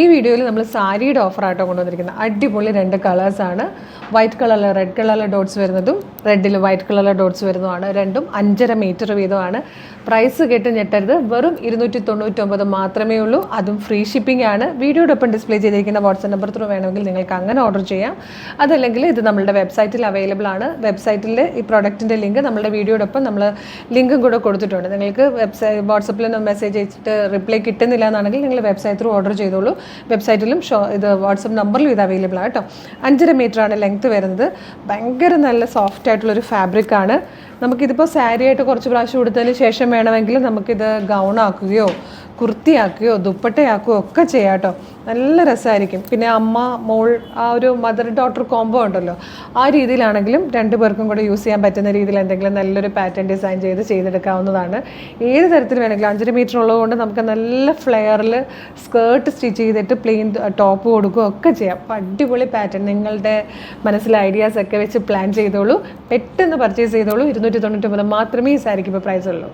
ഈ വീഡിയോയിൽ നമ്മൾ സാരിയുടെ ഓഫറായിട്ടോ കൊണ്ടുവന്നിരിക്കുന്നത്. അടിപൊളി രണ്ട് കളേഴ്സാണ് വൈറ്റ് കളറിൽ റെഡ് കളറിലെ ഡോട്ട്സ് വരുന്നതും റെഡിൽ വൈറ്റ് കളറിലെ ഡോട്ട്സ് വരുന്നതുമാണ്. രണ്ടും അഞ്ചര മീറ്റർ വീതമാണ്. പ്രൈസ് കേട്ട് ഞെട്ടരുത്. വെറും ഇരുന്നൂറ്റി തൊണ്ണൂറ്റൊമ്പത് മാത്രമേ ഉള്ളൂ. അതും ഫ്രീ ഷിപ്പിംഗ് ആണ്. വീഡിയോടൊപ്പം ഡിസ്പ്ലേ ചെയ്തിരിക്കുന്ന വാട്സ്ആപ്പ് നമ്പർ ത്രൂ വേണമെങ്കിൽ നിങ്ങൾക്ക് അങ്ങനെ ഓർഡർ ചെയ്യാം. അതല്ലെങ്കിൽ ഇത് നമ്മുടെ വെബ്സൈറ്റിൽ അവൈലബിൾ ആണ്. വെബ്സൈറ്റിൽ ഈ പ്രോഡക്റ്റിന്റെ ലിങ്ക് നമ്മുടെ വീഡിയോടൊപ്പം നമ്മൾ ലിങ്കും കൂടെ കൊടുത്തിട്ടുണ്ട്. നിങ്ങൾക്ക് വെബ്സൈറ്റ് വാട്സപ്പിൽ മെസ്സേജ് അയച്ചിട്ട് റിപ്ലൈ കിട്ടുന്നില്ല എന്നാണെങ്കിൽ നിങ്ങൾ വെബ്സൈറ്റ് ത്രൂ ഓർഡർ ചെയ്തോളൂ. വെബ്സൈറ്റിലും ഷോ ഇത് വാട്സപ്പ് നമ്പറിലും ഇത് അവൈലബിൾ ആണ് കേട്ടോ. അഞ്ചര ആണ് ലെങ്ത് വരുന്നത്. ഭയങ്കര നല്ല സോഫ്റ്റ് ആയിട്ടുള്ളൊരു ഫാബ്രിക് ആണ്. നമുക്കിതിപ്പോൾ സാരി ആയിട്ട് കുറച്ച് പ്രാവശ്യം കൊടുത്തതിന് ശേഷം വേണമെങ്കിൽ നമുക്കിത് ഗൗൺ ആക്കുകയോ കുർത്തിയാക്കുകയോ ദുപ്പട്ടയാക്കുകയോ ഒക്കെ ചെയ്യാട്ടോ നല്ല രസമായിരിക്കും. പിന്നെ അമ്മ മോൾ ആ ഒരു മദർ ഡോട്ടർ കോംബോ ഉണ്ടല്ലോ. ആ രീതിയിലാണെങ്കിലും രണ്ടു പേർക്കും കൂടെ യൂസ് ചെയ്യാൻ പറ്റുന്ന രീതിയിൽ എന്തെങ്കിലും നല്ലൊരു പാറ്റേൺ ഡിസൈൻ ചെയ്ത് ചെയ്തെടുക്കാവുന്നതാണ്. ഏത് തരത്തിൽ വേണമെങ്കിലും അഞ്ചര മീറ്റർ ഉള്ളതുകൊണ്ട് നമുക്ക് നല്ല ഫ്ലെയറിൽ സ്കേർട്ട് സ്റ്റിച്ച് ചെയ്തിട്ട് പ്ലെയിൻ ടോപ്പ് കൊടുക്കുകയോ ഒക്കെ ചെയ്യാം. അപ്പോൾ അടിപൊളി പാറ്റേൺ നിങ്ങളുടെ മനസ്സിലെ ഐഡിയാസ് ഒക്കെ വെച്ച് പ്ലാൻ ചെയ്തോളൂ. പെട്ടെന്ന് പർച്ചേസ് ചെയ്തോളൂ. ഇരുന്നൂറ്റി തൊണ്ണൂറ്റൊമ്പത് മാത്രമേ ഈ സാരിക്ക് ഇപ്പോൾ പ്രൈസ് ഉള്ളൂ.